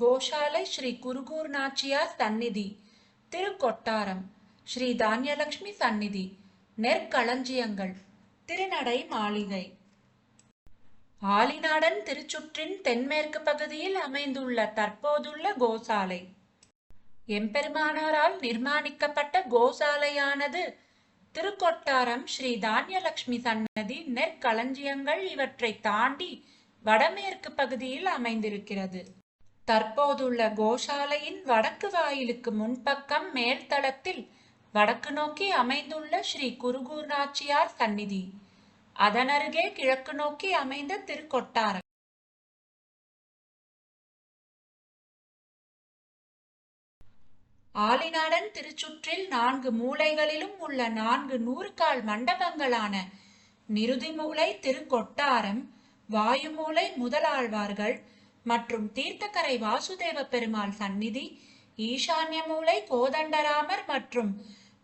கோஷாலை ஸ்ரீ குருகூர் நாச்சியார் சந்நிதி திருக்கொட்டாரம். ஸ்ரீ தானியலட்சுமி சந்நிதி. நெற்களஞ்சியங்கள். திருநடை மாளிகை. ஆலிநாடன் திருச்சுற்றின் தென்மேற்கு பகுதியில் அமைந்துள்ள தற்போதுள்ள கோசாலை. எம்பெருமானாரால் நிர்மாணிக்கப்பட்ட கோசாலையானது திருக்கொட்டாரம் ஸ்ரீ தானியலட்சுமி சன்னதி நெற்களஞ்சியங்கள் இவற்றை தாண்டி வடமேற்கு பகுதியில் அமைந்திருக்கிறது. தற்போதுள்ள கோஷாலையின் வடக்கு வாயிலுக்கு முன்பக்கம் மேல்தளத்தில் வடக்கு நோக்கி அமைந்துள்ள ஸ்ரீ குருகூர் நாச்சியார் சந்நிதி. அதனருகே கிழக்கு நோக்கி அமைந்த திருக்கொட்டாரம். ஆலிநாடன் திருச்சுற்றில் நான்கு மூலைகளிலும் உள்ள நான்கு நூறுகால் மண்டபங்களான நிருதிமூலை திருக்கொட்டாரம் வாயுமூலை முதலாழ்வார்கள் மற்றும் தீர்த்தக்கரை வாசுதேவ பெருமாள் சந்நிதி ஈசான்ய மூலை கோதண்டராமர் மற்றும்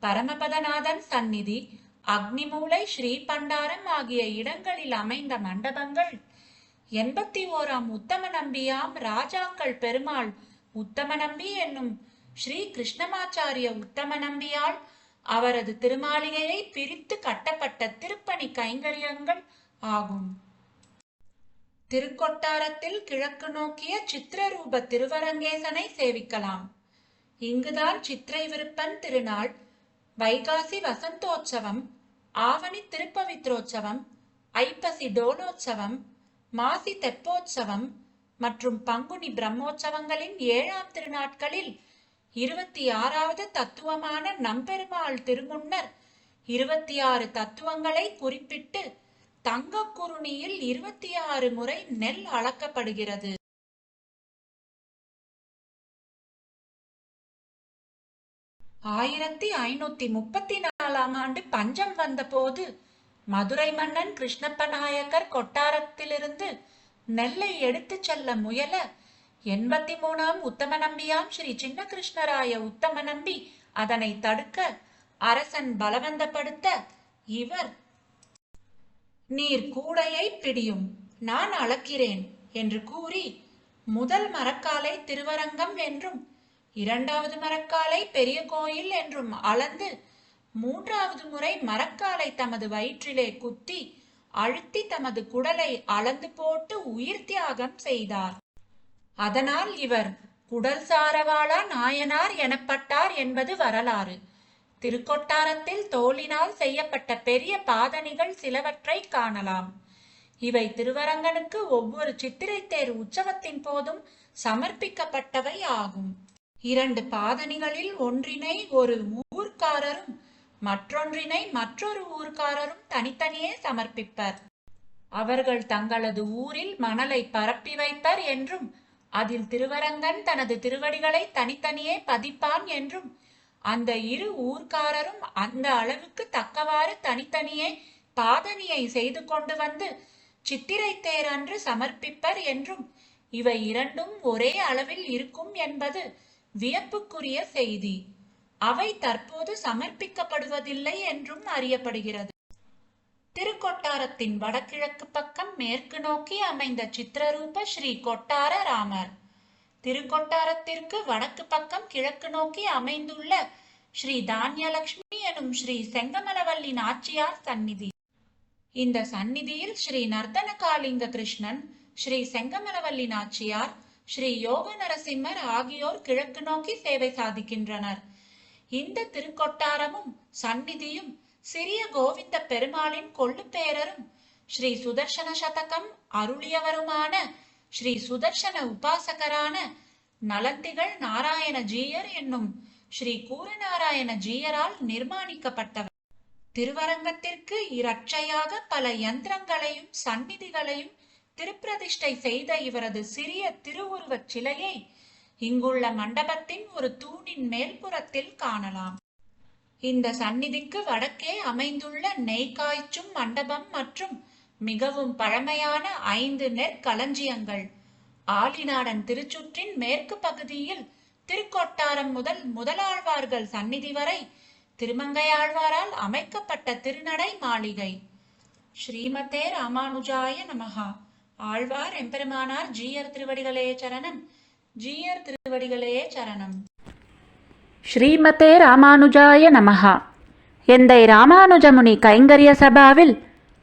பரமபதநாதன் சந்நிதி அக்னிமூலை ஸ்ரீ பண்டாரம் ஆகிய இடங்களில் அமைந்த மண்டபங்கள். எண்பத்தி ஓராம் உத்தம நம்பியாம் ராஜாக்கள் பெருமாள் உத்தம நம்பி என்னும் ஸ்ரீ கிருஷ்ணமாச்சாரிய உத்தம நம்பியால் அவரது திருமாளிகையை பிரித்து கட்டப்பட்ட திருப்பணி கைங்கரியங்கள் ஆகும். திருக்கொட்டாரத்தில் கிழக்கு நோக்கிய சித்திரரூப திருவரங்கேசனை சேவிக்கலாம். இங்குதான் சித்திரை விருப்பன் திருநாள் வைகாசி வசந்தோற்சவம் ஆவணி திருப்பவித்ரோற்சவம் ஐப்பசி டோலோற்சவம் மாசி தெப்போற்சவம் மற்றும் பங்குனி பிரம்மோற்சவங்களின் ஏழாம் திருநாட்களில் இருபத்தி ஆறாவது தத்துவமான நம்பெருமாள் திருமுன்னர் இருபத்தி ஆறு தத்துவங்களை குறிப்பிட்டு தங்க குருணியில் இருபத்தி ஆறு முறை நெல் அளக்கப்படுகிறது. ஆயிரத்தி ஐநூத்தி முப்பத்தி நாலாம் ஆண்டு பஞ்சம் வந்தபோது மதுரை மன்னன் கிருஷ்ணப்ப நாயக்கர் கொட்டாரத்திலிருந்து நெல்லை எடுத்துச் செல்ல முயல எண்பத்தி மூணாம் உத்தம நம்பியாம் ஸ்ரீ சின்ன கிருஷ்ணராய உத்தம நம்பி அதனை தடுக்க அரசன் பலவந்தப்படுத்த இவர் நீர் கூடையை பிடியும். நான் அளக்கிறேன் என்று கூறி முதல் மரக்காலை திருவரங்கம் என்றும் இரண்டாவது மரக்காலை பெரிய கோயில் என்றும் அளந்து மூன்றாவது முறை மரக்காலை தமது வயிற்றிலே குத்தி அழுத்தி தமது குடலை அளந்து போட்டு உயிர் தியாகம் செய்தார். அதனால் இவர் குடல் சாரவாளா நாயனார் எனப்பட்டார் என்பது வரலாறு. திருக்கொட்டாரத்தில் தோலினால் செய்யப்பட்ட பெரிய பாதணிகள் சிலவற்றை காணலாம். இவை திருவரங்கனுக்கு ஒவ்வொரு சித்திரை தேர் உற்சவத்தின் போதும் சமர்ப்பிக்கப்பட்டவை ஆகும். இரண்டு பாதணிகளில் ஒன்றினை ஒரு ஊர்க்காரரும் மற்றொன்றினை மற்றொரு ஊர்க்காரரும் தனித்தனியே சமர்ப்பிப்பர். அவர்கள் தங்களது ஊரில் மணலை பரப்பி வைப்பர் என்றும் அதில் திருவரங்கன் தனது திருவடிகளை தனித்தனியே பதிப்பான் என்றும் அந்த இரு ஊர்க்காரரும் அந்த அளவுக்கு தக்கவாறு தனித்தனியே பாதனியை செய்து கொண்டு வந்து சித்திரை தேர் அன்று சமர்ப்பிப்பர் என்றும் இவை இரண்டும் ஒரே அளவில் இருக்கும் என்பது வியப்புக்குரிய செய்தி. அவை தற்போது சமர்ப்பிக்கப்படுவதில்லை என்றும் அறியப்படுகிறது. திருக்கொட்டாரத்தின் வடகிழக்கு பக்கம் மேற்கு நோக்கி அமைந்த சித்திரரூப ஸ்ரீ கொட்டார ராமர். திருக்கொட்டாரத்திற்கு வடக்கு பக்கம் கிழக்கு நோக்கி அமைந்துள்ள ஸ்ரீ தானியலட்சுமி எனும் ஸ்ரீ செங்கமலவல்லி நாச்சியார் சந்நிதி. இந்த சந்நிதியில் ஸ்ரீ நர்த்தனகாலிங்க கிருஷ்ணன் ஸ்ரீ செங்கமலவல்லி நாச்சியார் ஸ்ரீ யோக நரசிம்மர் ஆகியோர் கிழக்கு நோக்கி சேவை சாதிக்கின்றனர். இந்த திருக்கொட்டாரமும் சந்நிதியும் சிறிய கோவிந்த பெருமாளின் கொள்ளுப்பேரரும் ஸ்ரீ சுதர்சன சதகம் அருளியவருமான ஸ்ரீ சுதர்சன உபாசகரான நலந்திகள் நாராயண ஜீயர் என்னும் ஸ்ரீ கூரநாராயண ஜீயரால் நிர்மாணிக்கப்பட்டவர். திருவரங்கத்திற்கு இரட்சையாக பல யந்திரங்களையும் சந்நிதிகளையும் திருப்பிரதிஷ்டை செய்த இவரது சிறிய திருவுருவச் சிலையை இங்குள்ள மண்டபத்தின் ஒரு தூணின் மேல்புறத்தில் காணலாம். இந்த சந்நிதிக்கு வடக்கே அமைந்துள்ள நெய் காய்ச்சும் மண்டபம் மற்றும் மிகவும் பழமையான ஐந்து நெற்களஞ்சியங்கள் ஆலிநாடன் திருச்சுற்றின் மேற்கு பகுதியில் திருக்கொட்டாரம் முதல் முதலாழ்வார்கள் சந்நிதி வரை திருமங்கையாழ்வாரால் அமைக்கப்பட்ட திருநடை மாளிகை. ஸ்ரீமதே ராமானுஜாய நமகா ஆழ்வார் எம்பெருமானார் ஜீயர் திருவடிகளே சரணம். ஜீயர் திருவடிகளே சரணம். ஸ்ரீமதே ராமானுஜாய நமகா எந்தை ராமானுஜமுனி கைங்கரிய சபாவில்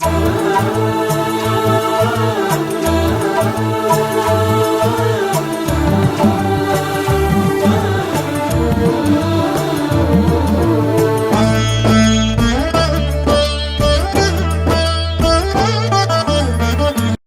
Música